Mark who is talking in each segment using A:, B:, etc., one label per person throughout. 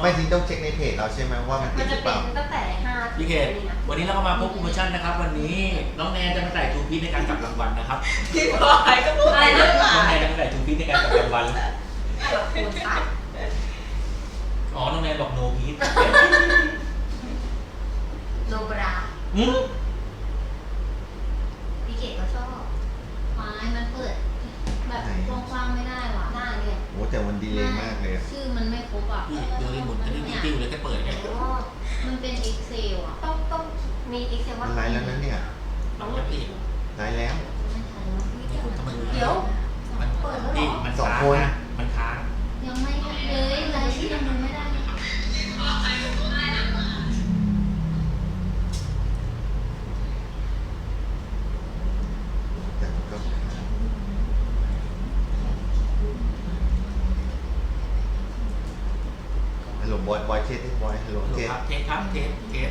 A: ไม่ทิ้งต้องเช็คในเพจเราใช่ไหมว่ามัน
B: มั
A: ติ
B: น
A: ดห
B: จะ
A: รือเป
B: เป็น
A: ล่า
B: ตั้งแต่ห้า
C: พี่เกด
B: นี่นะ
C: วันนี้เราก็มาพบโปรโมชั่นนะครับ วันนี้น้องแนนจะมาใส่ทูพีชในการจับรางวัลนะครับ
D: พี่บอยก็พูด
B: อะไร
D: ไป
B: นะ
D: เรื่อย
C: น้องแนนจะมาใส่ทูพีชในการจับรางวัล
B: คูณตัด
C: อ๋อน้องแนนบอกโนพีช
B: โนบรา
C: อืม
B: พี่เกดก็ชอบ
E: ไม้มันเปิด แบบกว้างๆไม่ได้ว่ะ
B: หน้าเนี่ย
A: โอ้ แต่มันดีเลยมากเลยอะ
E: ชื่อมันไม่ครบอะ
C: พี่ดูรีโมทอันนี้ติ้วเลยแค่เปิดไง
B: อ๋อ
E: มันเป็น Excel อะ
B: ต้องต้องมีอีกเซล
A: มั
B: ว่าน
A: ไลฟ์แล้วนะเนี่ย
C: น้องจะพี่
A: ไลฟ์แล้ว
E: ไม่ทันแล้ว
C: ทำไมดู
B: เดี๋ยว
C: มัน
B: เปิดแล้วเหรอ
C: นี่มัน
A: สอง
C: ค้าง
A: คน
C: นะมันค้าง
E: ยังไม่เลยรายชื่อยังดูไม่ได้
A: แต่มันก็ฮัลโหล บอยบอยเทสบอยฮัลโหลเทส
C: ครับเทสครับเทสเทส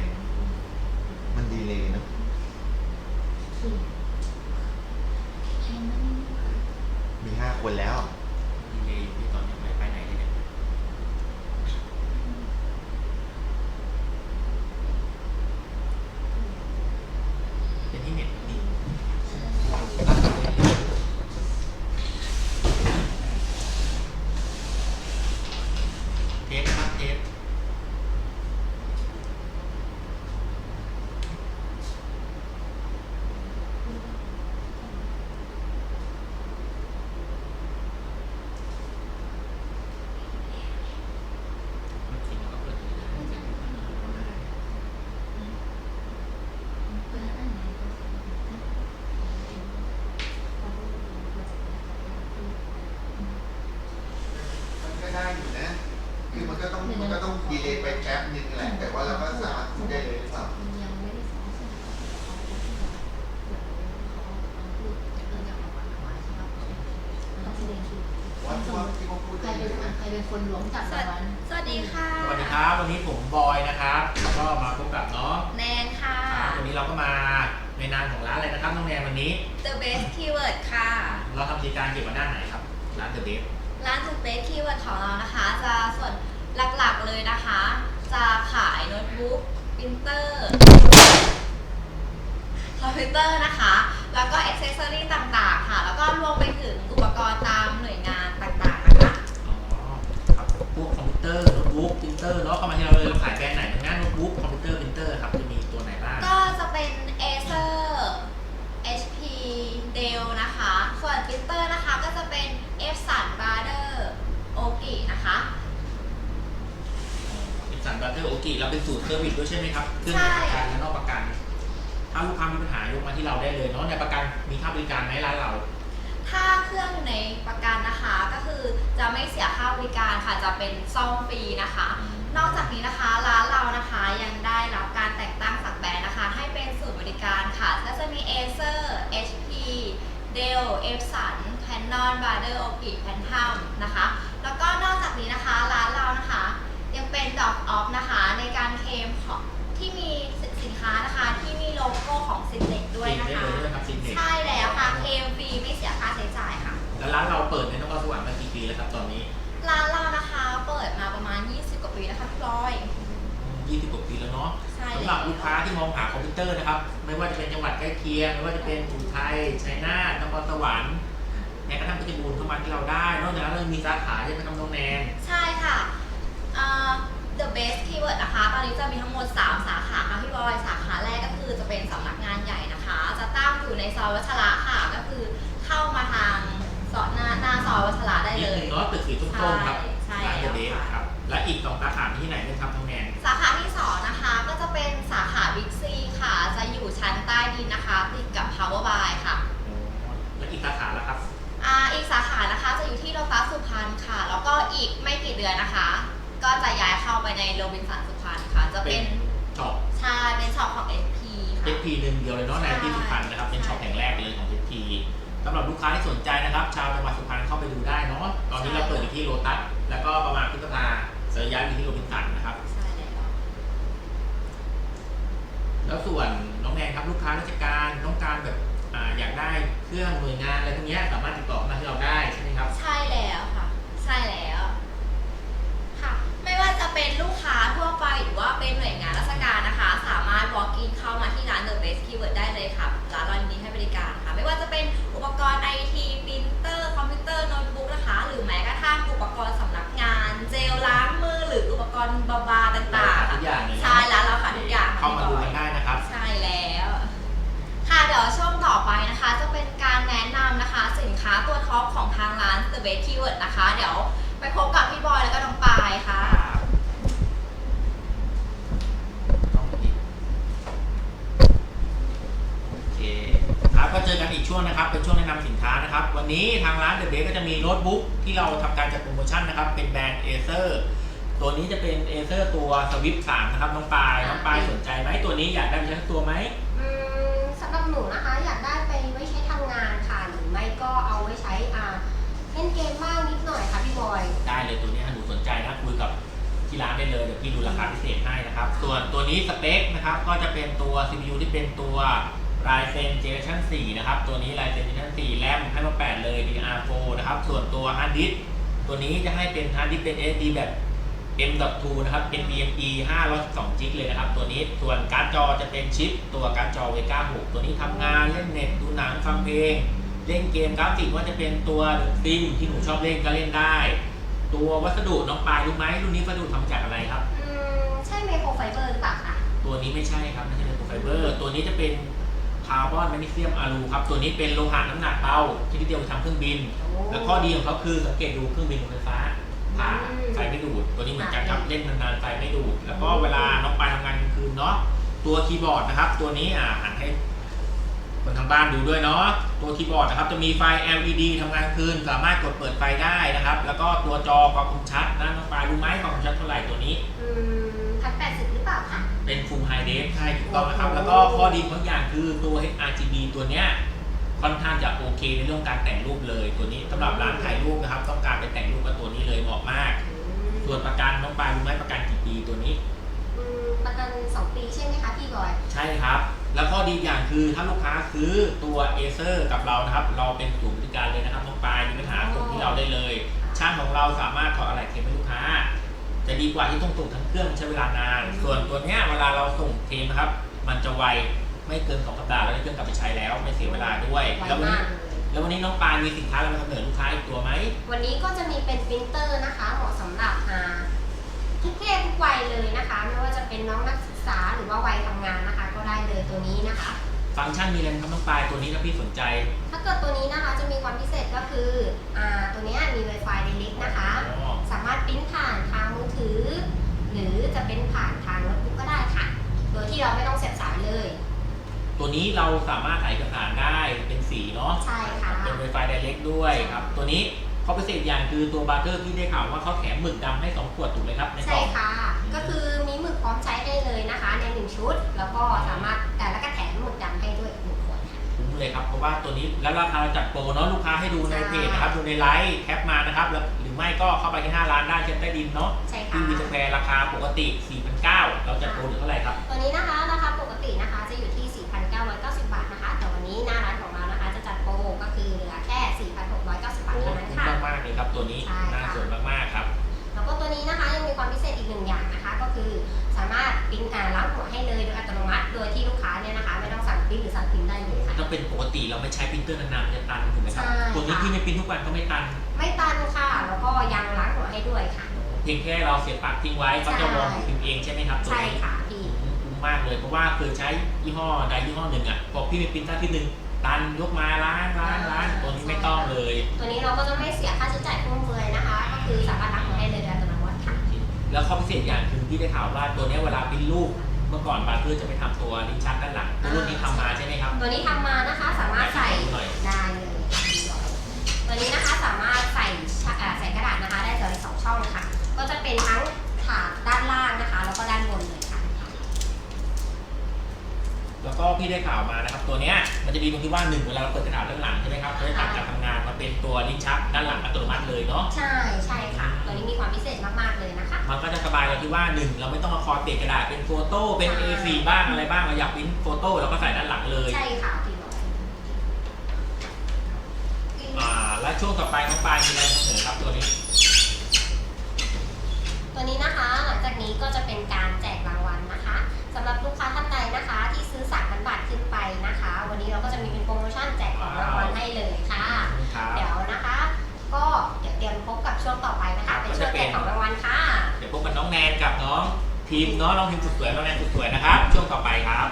A: การไห
E: มร้า
C: น หรับ
D: ลูกค้า
C: ที่มองหาค
D: อมพิ
C: วเตอร์นะครับ ไม่ว่าจะเป็นจังหวัดใกล้เคียง ไม่ว่าจะเป็นอุทัยชัยนาทนครสวรรค์แม้กระทั่งเพชรบูรณ์เข้ามาที่เราได้ นอกจากนั้นเรายังมีสาขาใช่ไหมครับน้องแนน
D: ใช่ค่ะเอ่อ The Best Keyword นะคะ ตอนนี้จะมีทั้งหมด 3 สาขาค่ะพี่บอย สาขาแรกก็คือจะเป็นสำนักงานใหญ่นะคะ จะตั้งอยู่ในซอยวัชระค่ะ ก็คือเข้ามาทางซอยหน้าหน้าซอยวัชระได้
C: อีก
D: เล
C: ห
D: ย
C: นึ่งเนาะตึกสีส้มๆครับ
D: ใช่
C: ร้าน
D: ใช่
C: เดอะเบส
D: แล้วค่ะ
C: ครับ และอีกสองสาขาที่ไหนบ้างครับน้องแนน
D: สาขาที่2นะคะ ก็จะ เป็นสาขาบิ๊กซีค่ะ จะอยู่ชั้นใต้ดินนะคะ ติดกับ Power By ค่ะ
C: และอีกสาขาละครับ
D: อ่าอีกสาขานะคะจะอยู่ที่โลตัสสุพรรณค่ะ แล้วก็อีกไม่กี่เดือนนะคะ ก็จะย้ายเข้าไปในโรบินสันสุพรรณค่ะ จะเป็น
C: ช็อป
D: ใช่เป็นช็อปของ SP ค่ะ
C: SP หนึ่งเดียวเลยเนาะในที่สุพรรณนะครับ เป็นช็อปแห่งแรกเลยของ SP สำหรับลูกค้าที่สนใจนะครับ ชาวจังหวัดสุพรรณเข้าไปดูได้เนาะ ตอนนี้เราเปิดอยู่ที่โลตัส แล้วก็ประมาณพฤษภาเสยย้ายอยู่ที่โรบินสันนะครับ
D: แล้ว
C: ส่วนน้องแนนครับลูกค้าราชการต้องการแบบออยากได้เครื่องหน่วยงานอะไรพวกนี้สามารถติดต่อมาให้เราได้ใช่ไหมครับ
D: ใช่แล้วค่ะ ใช่แล้วค่ะ ไม่ว่าจะเป็นลูกค้าทั่วไป
C: หรือว่าเป็นห
D: น่วยงานราชการนะคะ
C: สามา
D: ร
C: ถ
D: walk in เข้า
C: มาที่ร้า
D: น The Best Keyword ได้เลยค่ะร้านเรายินดีให้บริการค่ะ ไม่ว่าจะเป็นอุปกรณ์ไอทีพิมพ์เตอร์ค
C: อมพิวเตอร์โน้ตบุ๊กนะคะ หรือแม้กระทั่งอุปกรณ์สำนักงาน เจลล้างมือหรืออุปกรณ์บาบาต่างๆ ที่เราทำการจัดโปรโมชั่นนะครับ เป็นแบรนด์เอเซอร์ตัวนี้จะเป็นเอเซอร์ตัวสวิฟสามนะครับน้องปายน้องปายสนใจไหมตัวนี้อยากได้ไปใช้ทั้งตัวไหม
B: อืมสำหรับหนูนะคะ อยากได้ไปไว้ใช้ทำงานค่ะ หรือไม่ก็เอาไว้ใช้อ่าเล่นเกมบ้างนิดหน่อยค่ะพี่บอย
C: ได้เลยตัวนี้ถ้าหนูสนใจนะคุยกับที่ร้านได้เลยเดี๋ยวพี่ดูราคาพิเศษให้นะครับ ส่วนตัวนี้สเปคนะครับก็จะเป็นตัว CPU ที่เป็นตัว Ryzen Generation 4 นะครับ ตัวนี้ Ryzen Generation 4 แรมให้มา8เลย DDR4 นะครับส่วนตัว Hard Disk ตัวนี้จะให้เป็น Hard Disk เป็น SD แบบ M.2 นะครับ NVMe 512 g b เลยนะครับ ตัวนี้ ส่วนการ์ดจอจะเป็นชิป ตัวการ์ดจอ Vega 6 ตัวนี้ทำงานเล่นเน็ต ดูหนัง ฟังเพลง เล่นเกมกราฟิกว่าจะเป็นตัวซิมที่หนูชอบเล่นก็เล่นได้ ตัววัสดุน้องปลายรู้ไหมรุ่นนี้วัสดุทำจากอะไรครับ
B: อืมใช่ไมโครไฟเบอร์หรือเปล่าคะ
C: ตัวนี้ไม่ใช่ครับไม่ใช่เป็นไฟเบอร์ ตัวนี้จะเป็นคาร์บอนแมกนีเซียมอะลูครับ ตัวนี้เป็นโลหะน้ำหนักเบาที่เดียวทำเครื่องบิน แล้วข้อดีของเขาคือสังเกตดูเครื่องบินไฟฟ้าผ่าไฟไม่ดูด ตัวนี้เหมือนกันครับเล่นนานๆไฟไม่ดูด แล้วก็เวลาน้องปลายทำงานกลางคืนเนาะตัวคีย์บอร์ดนะครับ ตัวนี้อ่าหันให้คนทางบ้านดูด้วยเนาะตัวคีย์บอร์ดนะครับจะมีไฟ LED ทำงานกลางคืน สามารถกดเปิดไฟได้นะครับ แล้วก็ตัวจอความคมชัดนะน้องปลายรู้ไหมความคมชัดเท่าไหร่ตัวนี้
B: อืมพันแปดสิบหรือเปล่าคะ
C: เป็น Full High Def ใช่ถูกต้องนะครับ แล้วก็ข้อดีบางอย่างคือตัว HRGB ตัวเนี้ย ค่อนข้างจะโอเคในเรื่องการแต่งรูปเลย ตัวนี้สำหรับร้านถ่ายรูปนะครับ ต้องการไปแต่งรูปกับตัวนี้เลยเหมาะมาก ส่วนประกันน้องปลายรู้ไหมประกันกี่ปีตัวนี้
B: อืมประกันสองปีใช่ไหมคะพี่บอย
C: ใช่ครับ แล้วข้อดีอย่างคือถ้าลูกค้าซื้อตัว Acer กับเรานะครับ เราเป็นศูนย์บริการเลยนะครับน้องปลายมีปัญหาส่งที่เราได้เลย ช่างของเราสามารถถอดอะไรเทมให้ลูกค้า จะดีกว่าที่ต้องส่งทั้งเครื่องใช้เวลานาน ส่วนตัวเนี้ยเวลาเราส่งเทมนะครับ มันจะไว ไม่เกินสองสัปดาห์เราได้เครื่องกลับไปใช้แล้วไม่เสียเวลาด้วย
B: ไว
C: แล้ววัน
B: มา
C: นี้
B: กเลย
C: แล้ววันนี้น้องปานมีสินค้าอะไรมาเสนอลูกค้าอีกตัวไหม
B: วันนี้ก็จะมีเป็นปรินเตอร์นะคะ เหมาะสำหรับอ่าทุกเพศทุกวัยเลยนะคะ ไม่ว่าจะเป็นน้องนักศึกษาหรือว่าวัยทำงานนะคะ ก็ได้เลยตัวนี้นะคะ
C: ฟังก์ชันมีอะไรบ้างครับน้องปายตัวนี้ถ้าพี่สนใจ
B: ถ้าเกิดตัวนี้นะคะจะมีความพิเศษก็คืออ่าตัวเนี้ยมี Wi-Fi Direct นะคะ
C: อ๋อ
B: สามารถปริ้นผ่านทางมือถือ หรือจะเป็นผ่านทางโน้ตบุ๊กก็ได้ค่ะ โดยที่เราไม่ต้องเสียบสายเลย
C: ตัวนี้เราสามารถถ่ายเอกสารได้เป็นสีเนาะ
B: ใช่ค่ะ
C: เป็น Wi-Fi Direct ด้วยครับ ตัวนี้ข้อพิเศษอย่างคือตัวบาร์เกอร์ที่ได้ข่าวว่าเขาแถมหมึกดำให้2ขวดถูกไหมครับในก
B: ใช่
C: ล่อง
B: ค่ะ ก็คือมีหมึกพร้อมใช้ได้เลยนะคะ ในหนึ่งชุด แล้วก็สามารถแต่แล้วก็แถมหมึกดำให้ด้วยอีกหนึ่งขวดค่ะ
C: คุ้มเลยครับ เพราะว่าตัวนี้แล้วราคาจัดโปรเนาะลูกค้าให้ดูในเพจนะครับ ดูในไลฟ์แคปมานะครับแล้วหรือไม่ก็เข้าไปที่หน้าร้านได้เช็คใต้ดินเนาะ
B: ใช่
C: ที่
B: ค่ะ
C: วีสแควร์ราคาปกติ 4,900เราจัดโปรเหลือเท่าไหร่ครับ
B: ตัวนี้นะคะราคาปกตินะคะ เล
C: ยครับตัวนี้
B: ใช่ค่ะ
C: น่าสนมากๆครับ
B: แล้วก็ตัวนี้นะคะยังมีความพิเศษอีกหนึ่งอย่างนะคะ ก็คือสามารถปริ้นอ่าล้างหัวให้เลยโดยอัตโนมัติ โดยที่ลูกค้าเนี่ยนะคะ ไม่ต้องสั่งปริ้นหรือสั่งพิมพ์ได้เลยค่ะ
C: ถ้าเป็นปกติเราไม่ใช้ปรินเตอร์นานๆมันจะตันถูกไหมครับ
B: ใช่
C: ตัวนี้
B: ค่ะ
C: ที่ไม่ปรินทุกวันก็ไม่ตัน
B: ไม่ตันค่ะ แล้วก็ยังล้างหัวให้ด้วยค่ะ
C: เพียงแค่เราเสียบปลั๊กทิ้งไว้เขาจะวอร์มพิมพ์เองใช่ไหมครับตัว
B: ใช่
C: นี้
B: ค่ะพี่
C: คุ้มมากเลยเพราะว่าเคยใช้ยี่ห้อใดยี่ห้อหนึ่งอะพอพี่ไปปรินเตอร์ที่หนึ่ง ตันยกมาล้างล้างล้างตัวนี้ไม่ต้องเลย
B: ตัวนี้เราก็จะไม่เสียค่าใช้จ่ายฟุ่มเฟือยนะคะ ก็คือสามารถล้างหัวให้เลยโดยอัตโนมัติค่ะ
C: แล้วข้อพิเศษอย่างคือพี่ได้ข่าวว่าตัวเนี้ยเวลาปริ้นรูปเมื่อก่อนบาร์เกอร์จะไปทำตัวลิ้นชักด้านหลังตัวรุ่นนี้ทำมาใช่ไหมครับ
B: ตัวนี้ทำมานะคะสามารถใส่
C: หน่อย
B: ได้เลยตัวนี้นะคะสามารถใส่ชะอ่าใส่กระดาษนะคะ ได้เลยสองช่องค่ะ ก็จะเป็นทั้งถาดด้านล่างนะคะ แล้วก็ด้านบนเลยค่ะ
C: แล้วก็พี่ได้ข่าวมานะครับ ตัวเนี้ยมันจะดีตรงที่ว่าหนึ่งเวลาเราเปิดกระดาษด้านหลังใช่ไหมครับจะได้ตัดการทำงานมาเป็นตัวลิ้นชักด้านหลังอัตโนมัติเลยเนาะ
B: ใช่ใช่ค่ะ ตัวนี้มีความพิเศษมากๆเลยนะคะ
C: มันก็จะสบายเราที่ว่าหนึ่งเราไม่ต้องมาคอยเปลี่ยนกระดาษเป็นโฟโต้เป็น
B: ใช่
C: A4 บ้างอะไรบ้างเราอยากปริ้นโฟโต้เราก็ใส่ด้านหลังเลย
B: ใช่ค่ะพี่บอย
C: อ่าและช่วงต่อไปน้องปลายมีอะไรมาเสนอครับตัวนี้
B: ตัวนี้นะคะ หลังจากนี้ก็จะเป็นการแจกำหรับลูกค้าท่านใดนะคะ ที่ซื้อ3,000บาทขึ้นไปนะคะ วันนี้เราก็จะมีเป็นโปรโมชั่นแจกของรางวัลให้เลยค่ะ
C: ครับ
B: เดี๋ยวนะคะ ก็เดี๋ยวเตรียมพบกับช่วงต่อไปนะคะ เป็นช่วงแจกของรางวัลค่ะ
C: เดี๋ยวพบกับน้องแนนกับน้น้องทีมเนาะน้องทีมสุดสวยน้องแนนสุดสวยนะครับ ช่วงต่อไปครับ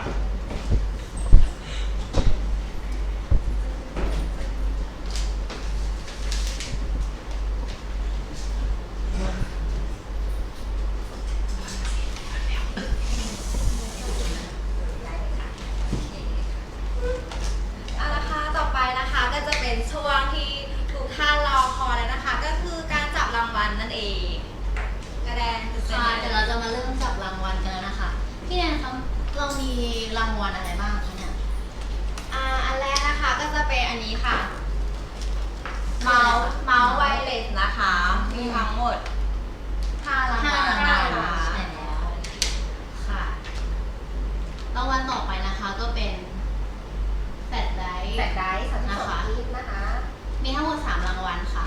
D: เอาละค่ะต่อไปนะคะก็จะเป็นช่วงที่ทุกท่านรอคอยแล้วนะคะ ก็คือการจับรางวัลนั่นเองกระแดนจุด
E: ค่ะ
D: เด่น
E: เดี๋ยวเราจะมาเริ่มจับรางวัลกันแล้วนะคะ พี่แนนครับเรามีรางวัลอะไรบ้างคะเนี่ย
D: อ่าอันแรกนะคะก็จะเป็นอันนี้ค่ะ เมาส์เมาส์ไวเลสนะคะ มีทั้งหมด5ราง
E: ห้า
D: วัล
E: รางวัล
D: นะคะ
E: ใช่แล้วค่ะ รางวัลต่อไปนะคะก็เป็นแฟลชไดรฟ์
B: แบตได้สัมผัสทีนะคะ
E: มีทั้งหมดสามรางวัลค่ะ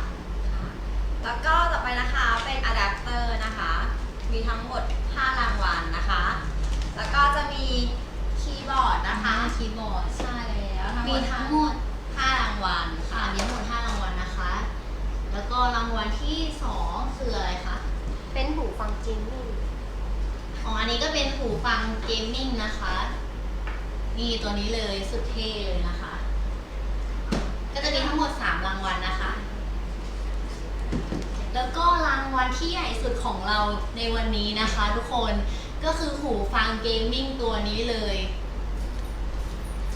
D: แล้วก็ต่อไปนะคะเป็นอะแดปเตอร์นะคะ มีทั้งหมด 5 รางวัลนะคะ แล้วก็จะมีคีย์บอร์ดนะ
E: นะคะ
D: คะ
E: คีย์บอร์ด
D: ใช่แล้วทั้งหม
E: มี
D: ด
E: ทั้งหมด
D: 5รางวัล
E: ค่ะ
D: ค่ะ
E: มีทั้งหมดห้ารางวัลนะคะ แล้วก็รางวัลที่สองคืออะไรคะ
B: เป็นหูฟังจิมมี่
E: ของอันนี้ก็เป็นหูฟังเกมมิ่งนะคะ นี่ตัวนี้เลยสุดเท่เลยนะคะ ก็จะมีทั้งหมด 3 รางวัลนะคะ แล้วก็รางวัลที่ใหญ่สุดของเราในวันนี้นะคะทุกคนก็คือหูฟังเกมมิ่งตัวนี้เลย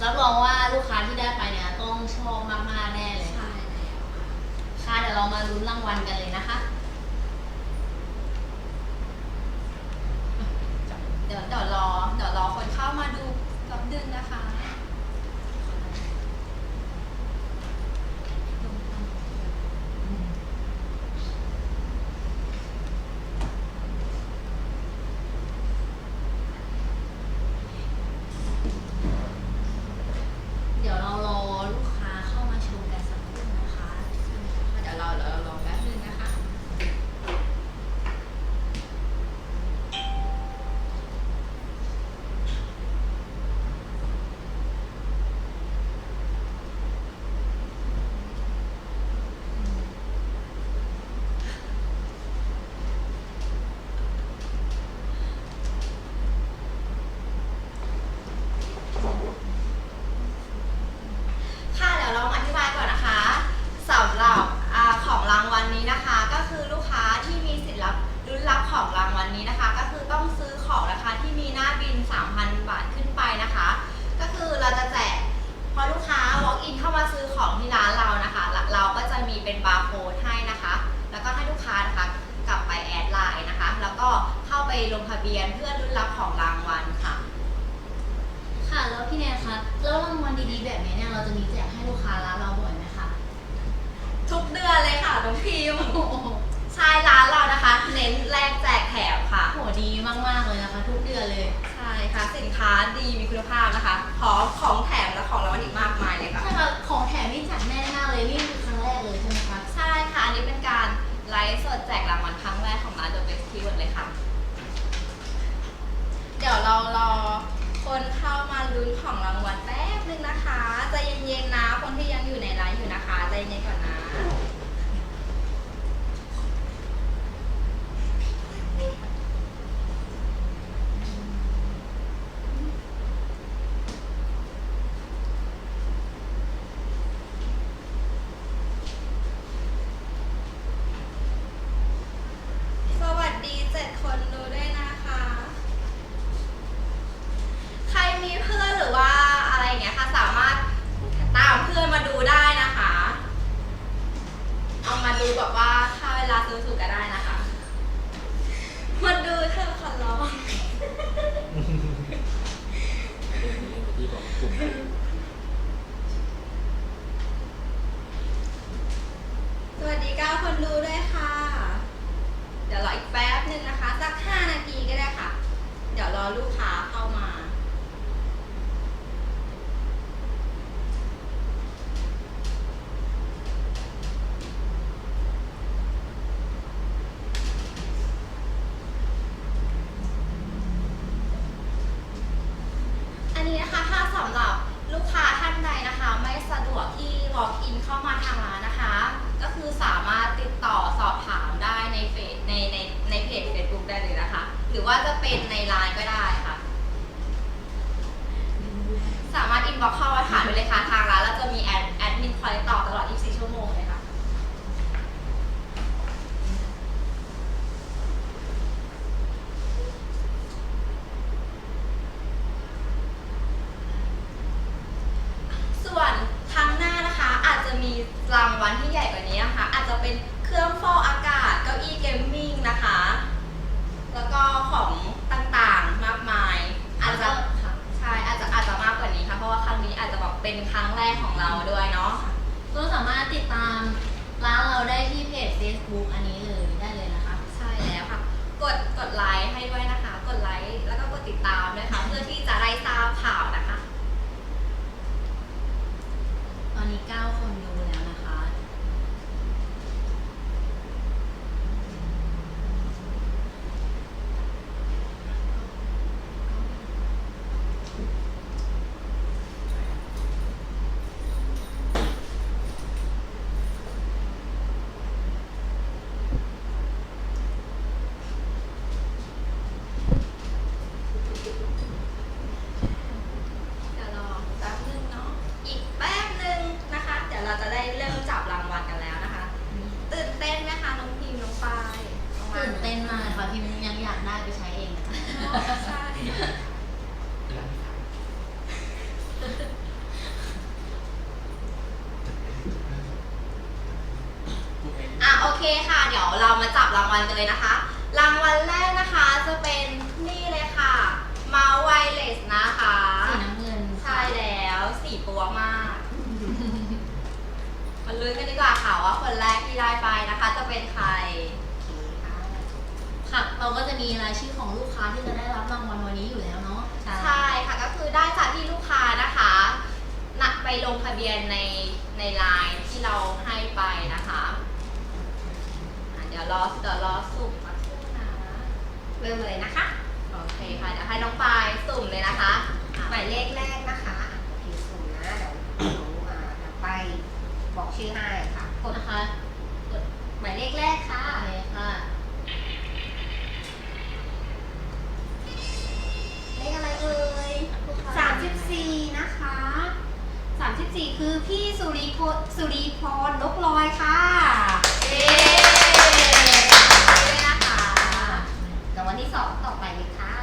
E: รับรองว่าลูกค้าที่ได้ไปเนี่ยต้องชอบมากๆแน่เลย
D: ใช่แล้ว
E: ค่ะเดี๋ยวเรามาลุ้นรางวัลกันเลยนะคะ
D: เดี๋ยวเดี๋ยวรอเดี๋ยวรอคนเข้ามาดูกับดึงนะคะ
E: เดี๋ยวเรารอลูกค้าเข้ามาชมกันสักครู่นะคะ
D: เดี๋ยวรอเดี๋ยวรอแป๊บนึงนะคะ ค่ะเดี๋ยวเรามาอธิบายก่อนนะคะสำหรับอาของรางวัลนี้นะคะ ก็คือลูกค้าที่มีสิทธิ์รับรุ่นรับของรางวัลนี้นะคะ ก็คือต้องซื้อของราคาที่มีหน้าบิน 3,000 บาทขึ้นไปนะคะ ก็คือเราจะแจกพอลูกค้า walk in เข้ามาซื้อของที่ร้านเรานะคะแล้วเราก็จะมีเป็นบาร์โค้ดให้นะคะ แล้วก็ให้ลูกค้านะคะกลับไปแอดไลน์นะคะ แล้วก็เข้าไป ลงทะเบียนเพื่อรุ่นรับของรางวัลค่ะ
E: ค่ะ แล้วพี่แนนคะ แล้วรางวัลดีๆแบบนี้เนี่ยเราจะมีแจกให้ลูกค้าร้านเราบ่อยไหมคะ
D: ทุกเดือนเลยค่ะน้องพิมใช่ร้านเรานะคะ เน้นแลกแจกแถมค่ะ
E: โหดีมากๆเลยนะคะ ทุกเดือนเลย
D: ใช่ค่ะ สินค้าดีมีคุณภาพนะคะพร้อมของแถมและของรางวัลอีกมากมายเลยค่ะ
E: ใช่ค่ะ ของแถมนี่จัดแน่นมากเลย นี่คือครั้งแรกเลยใช่ไหมคะ
D: ใช่ค่ะ อันนี้เป็นการไลฟ์สดแจกรางวัลครั้งแรกของร้าน The Best Keyword เลยค่ะเดี๋ยวเรารอคนเข้ามาลุ้นของรางวัลแป๊บนึงนะคะใจเย็นๆนะ คนที่ยังอยู่ในไลฟ์อยู่นะคะใจเย็นๆก่อนนะ อกเข้าอาหารไปเลยค่ะทาง อะโอเคค่ะ เดี๋ยวเรามาจับรางวัลกันเลยนะคะ รางวัลแรกนะคะจะเป็นนี่เลยค่ะมาส์ไวเลสนะคะ
E: สีน้ำเงิน
D: ใช่แล้วสีปัวมากมานลุ้นกันดีกว่าค่ะว่าคนแรกที่ได้ไปนะคะ จะเป็นใคร
E: ค่ะ เราก็จะมีรายชื่อของลูกค้าที่จะได้ นี้อยู่แล้วเนาะ
D: ใช่ค่ะก็คือได้จากที่ลูกค้านะคะนะไปลงทะเบียนในในไลน์ที่เราให้ไปนะคะเดี๋ยวรอเดี๋ยวรอสุ่มมาคู่นะ
B: เริ่มเลยนะคะ
D: โอเคค่ะเดี๋ยวให้น้องปายสุ่มเลยนะคะ
B: หมายเลขแรกนะคะโอเคส่งนะ เดี๋ยวหนูอ่าเดี๋ยวไปบอกชื่อให้ค่ะกด
E: นะคะกด
B: หมายเลขแรกค่ะ
E: 34 คื
B: อพี่สุริพสุริพรนกลอยค่ะ
D: เย้ด้วยนะคะ
B: รางวัลที่สองต่อไปเลยค่ะ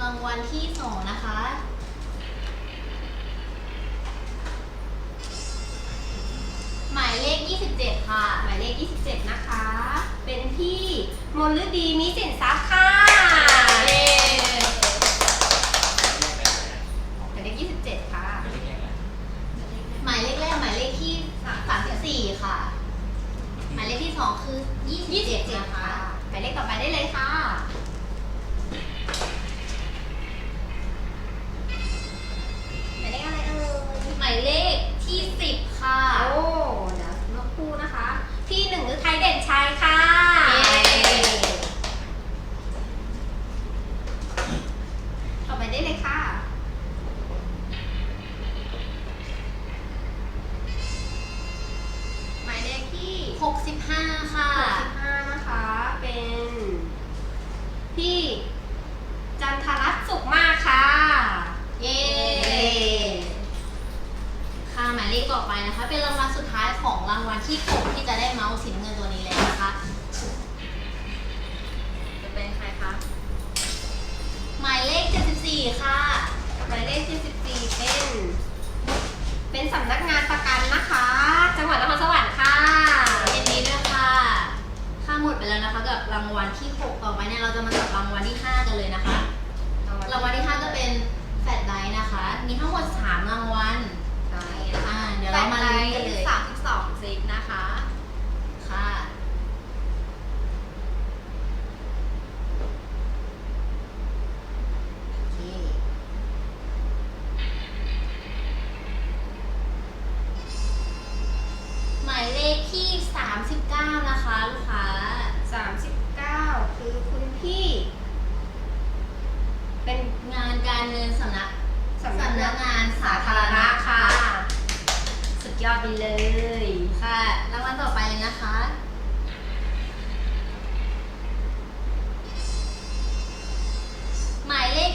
E: รางวัลที่สองนะคะ หมายเลข 27 ค่ะ
B: หมายเลข 27 นะคะ เป็นพี่มลฤดีมิสินทรัพย์ค่ะ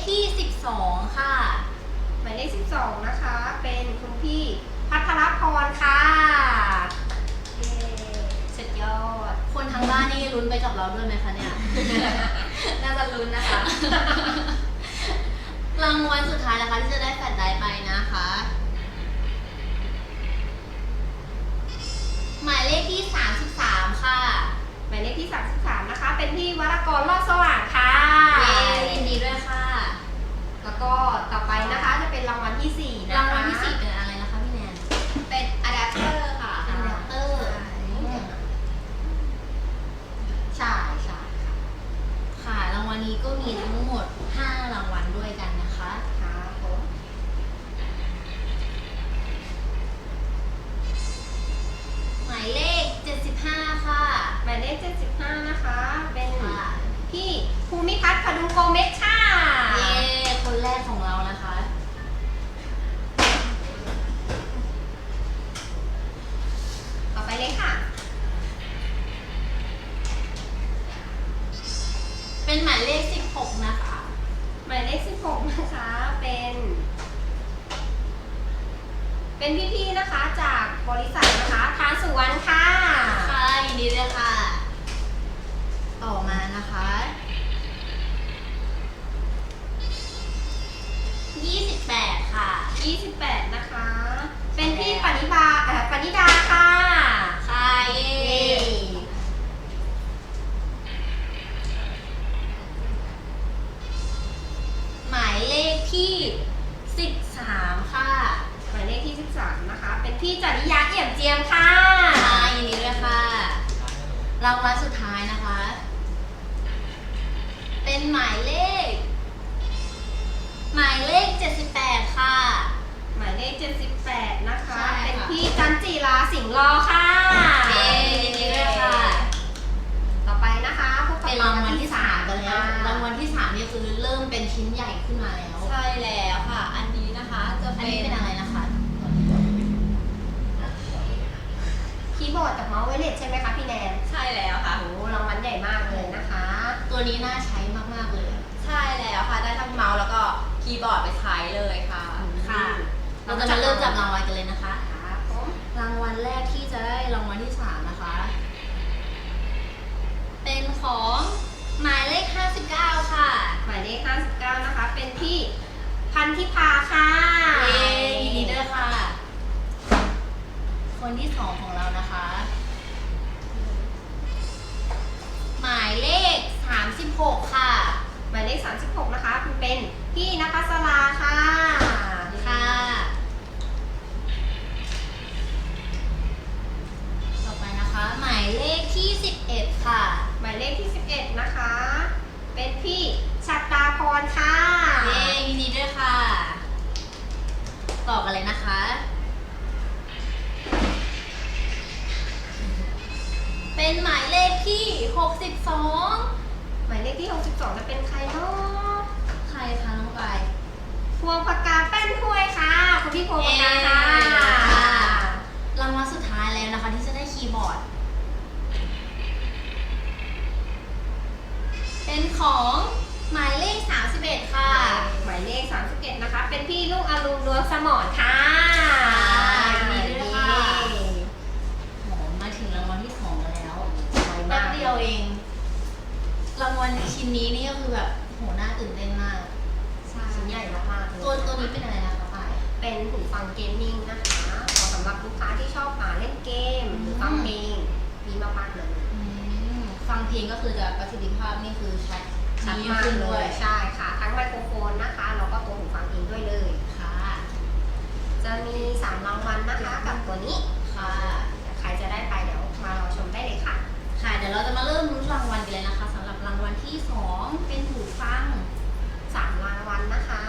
E: ที่ 12 ค่ะ
B: หมายเลข12 นะคะ เป็นคุณพี่พัทรพรค่ะเย้สุดยอด
E: คนทางบ้านนี่ลุ้นไปกับเราด้วยไหมคะเนี่ย
D: น่าจะลุ้นนะคะ
E: รางวัลสุดท้ายนะคะที่จะได้แฟลชไดรฟ์ไปนะคะ หมายเลขที่ 33 ค่ะ
B: หมายเลขที่ 33 นะคะ เป็นพี่วรกรรอดสว่างค่ะ
E: เย้ยินดีด้วยค่ะ
B: แล้ว ก็ต่อไปนะคะจะเป็นรางวัลที่4นะคะ
E: รางวัลที่4เป็นอะไรนะคะพี่แนน
D: เป็นอะแดปเตอร์ค่ะ
E: อะแดปเตอร์
D: ใช่ใช่ค่ะ
E: ค่ะรางวัลนี้ก็มีทั้งหมด 5 รางวัลด้วยกันนะคะ
B: ครับผม
E: หมายเลข 75 ค่ะ
B: หมายเลข75 นะคะ เป็น
E: ค่ะ
B: พี่ภูมิพัฒน์พดุงโกเมชค่ะ
E: เย้คน แรกของเรานะคะ
B: พี่จริยาเอี่ยมเจียมค่ะ
E: ค่ะยินดีด้วยค่ะรางวัลสุดท้ายนะคะ เป็นหมายเลข หมายเลข 78 ค่ะ
B: หมายเลข 78 นะคะ
E: ใช่ค่ะ
B: เป็นพี่จันจีราสิงห์รอค่ะ
E: เย้ยินดีด้วยค่ะ
B: ต่อไปนะคะพบกับ
E: เป็นรางวัลที่3กันแล้ว
B: ค่ะ
E: รางวัลที่3นี่คือเริ่มเป็นชิ้นใหญ่ขึ้นมาแล้ว
D: ใช่แล้วค่ะ อันนี้นะคะจะ
E: อัน
D: เป็
E: นี้
D: น
E: เป็นอะไรนะคะ
B: คี ย์บอร์ดกับเมาส์ไวเลสใช่ไหมคะพี่แนน
D: ใช่แล้วค่ะ
B: โอ้โหรางวัลใหญ่มากเลยนะคะ
E: ตัวนี้น่าใช้มากๆเลย
D: ใช่แล้วค่ะ ได้ทั้งเมาส์แล้วก็คีย์บอร์ดไปใช้เลยค่ะ
E: ค่ะ เราจะมาเริ่มจับรางวัลกันเลยนะคะ
B: ครับผม
E: รางวัลแรกที่จะได้รางวัลที่ 3 นะคะ เป็นของหมายเลข 59 ค่ะ
B: หมายเลข59 นะคะ เป็นพี่พันธิพาค่ะ
E: เย้ยินดีด้วยค่ะ คนที่2ของเรานะคะ หมายเลข 36 ค่ะ
B: หมายเลข 36 นะคะเป็นพี่นภัสราค่ะ
E: ค่ะ ต่อไปนะคะ หมายเลขที่ 11 ค่ะ
B: หมายเลขที่ 11 นะคะ เป็นพี่ชัตตาพรค่ะ
E: เย้ยินดีด้วยค่ะ ต่อกันเลยนะคะ เป็นหมายเลขที่ 62
B: หมายเลขที่ 62 จะเป็นใครเนาะ
E: ใครคะน้องปาย
B: พวงปากกาแป้นถ้วยค่ะคุณพี่พวงปากกาค่ะ
E: เย้ค่ะรางวัลสุดท้ายแล้วนะคะที่จะได้คีย์บอร์ด เป็นของหมายเลข 31 ค่ะ
B: หมายเลข 31 นะคะ เป็นพี่ลูกอรุณดวงสมรค่ะ
E: ยินดีด้วยค่ะ โหมาถึงรางวัลที่สองกันแล้ว
B: ไว
E: แป๊
B: มา
E: บ
B: ก
E: เดียวเอง รางวัลชิ้นนี้นี่ก็คือแบบโหน่าตื่นเต้นมาก
B: ชิ้นใหญ่มากๆเลย
E: ตัวตัวนี้เป็นอะไรนะคะปาย
B: เป็นหูฟังเกมมิ่งนะคะเหมาะสำหรับลูกค้าที่ชอบมาเล่นเกมหรือฟังเพลงดีมากๆเลย
E: อืมฟังเพลงก็คือจะประสิทธิภาพนี่คือชัด
B: ชัด
E: ดี
B: มาก
E: ขึ้น
B: เล
E: ด้วย
B: ยใช่ค่ะ ทั้งไมโครโฟนนะคะแล้วก็ตัวหูฟังเองด้วยเลย
E: ค่ะ
B: จะมี3รางวัลนะคะกับตัวนี้
E: ค่ะ
B: ใครจะ
E: ที่สองเป็นหูฟัง
B: 3 รางวัลนะคะ
E: คะ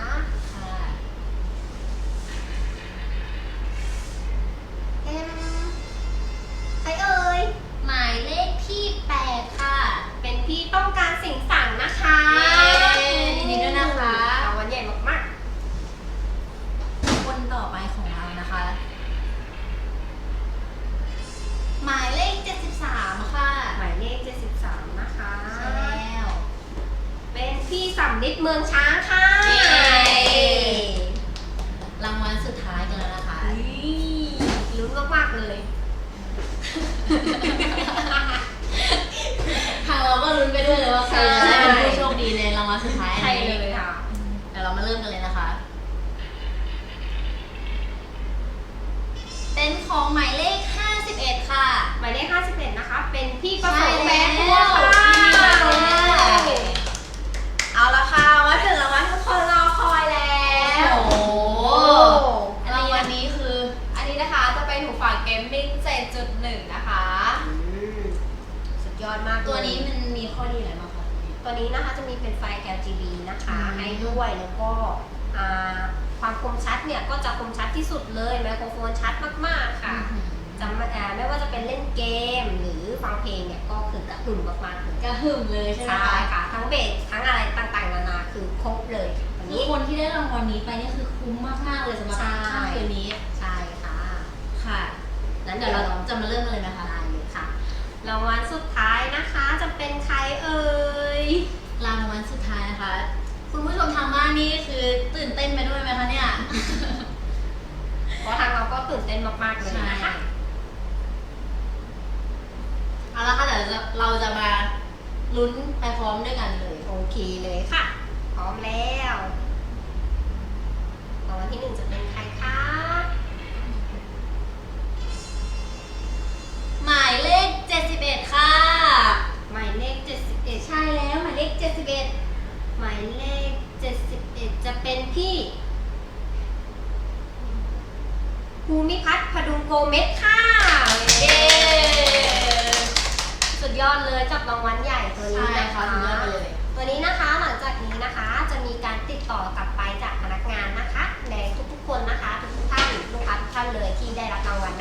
B: เป็น
E: ของหมายเลข 51 ค่ะ
B: หมายเลข51นะคะ เป็นพี่ประส
E: ใช่
B: งค์
E: แล้
B: แม่
E: ว
B: ครัวค่ะ
E: ยินดีด้วยค่ะ
D: เอาละค่ะมาถึงรางวัลที่ทุกคนรอคอยแล้ว
E: โอ้โห
D: อัน
E: ราง
D: นี้
E: วัลนี้คือ
D: อันนี้นะคะจะเป็นหูฟังเกมมิ่ง7.1 นะคะ
B: อืมสุดยอดมากเลย
E: ตัวนี้มันมีข้อดีอะไรบ้างคะ
B: ตัวนี้นะคะจะมีเป็นไฟ LGB นะคะ
E: อืม
B: ให้ด้วยแล้วก็อ่า ความคมชัดเนี่ยก็จะคมชัดที่สุดเลยไมโครโฟนชัดมากๆค่ะจำอ่าไม่ว่าจะเป็นเล่นเกมหรือฟังเพลงเนี่ยก็คือกระหึ่มมากๆเลย
E: กระหึ่มเลยใช่ไหม
B: ใช่
E: คะ
B: ค่ะทั้งเบสทั้งอะไรต่างๆนานาคือครบเลยวัน
E: นี่
B: นี้
E: คนที่ได้รางวัลนี้ไปนี่คือคุ้มมากๆเลยสำหรับ
B: ใช่
E: ค่ำคืนนี้
B: ใช่ค่ะ
E: ค่ะ
B: นั้น
E: เดี๋
B: เดี๋
E: ย
B: ยวว
E: เรา
B: เรา
E: จะมาเริ่มกันเลยนะคะ
B: ได้เลยค่ะรางวัลสุดท้ายนะคะจะเป็นใครเอ่ย
E: รางวัลสุดท้ายนะคะ คุณผู้ชมทางบ้านนี่คือตื่นเต้นไปด้วยไหมคะเนี่ย
B: เพราะทางเราก็ตื่นเต้นมากๆเลยนะคะ
E: เอาละค่ะเดี๋ยวเราจะมาลุ้นไปพร้อมด้วยกันเลย
B: โอเคเลยค่ะ พร้อมแล้วรางวัลที่หนึ่งจะเป็นใครคะ
E: หมายเลข 71 ค่ะ
B: หมายเลข71
E: ใช่แล้วหมายเลข 71
B: หมายเลข 71 จะเป็นพี่ภูมิพัฒน์พดุงโกเม็ดค่ะ
E: เย้
B: สุดยอดเลยกับรางวัลใหญ่ตัวนี้
E: ใช่
B: นะ
E: ค่ะ
B: คะ
E: สุดยอดไปเลย
B: ตัวนี้นะคะหลังจากนี้นะคะจะมีการติดต่อกลับไปจากพนักงานนะคะในทุกๆคนนะคะทุกๆท่านลูกค้าทุกท่านเลยที่ได้รับรางวัล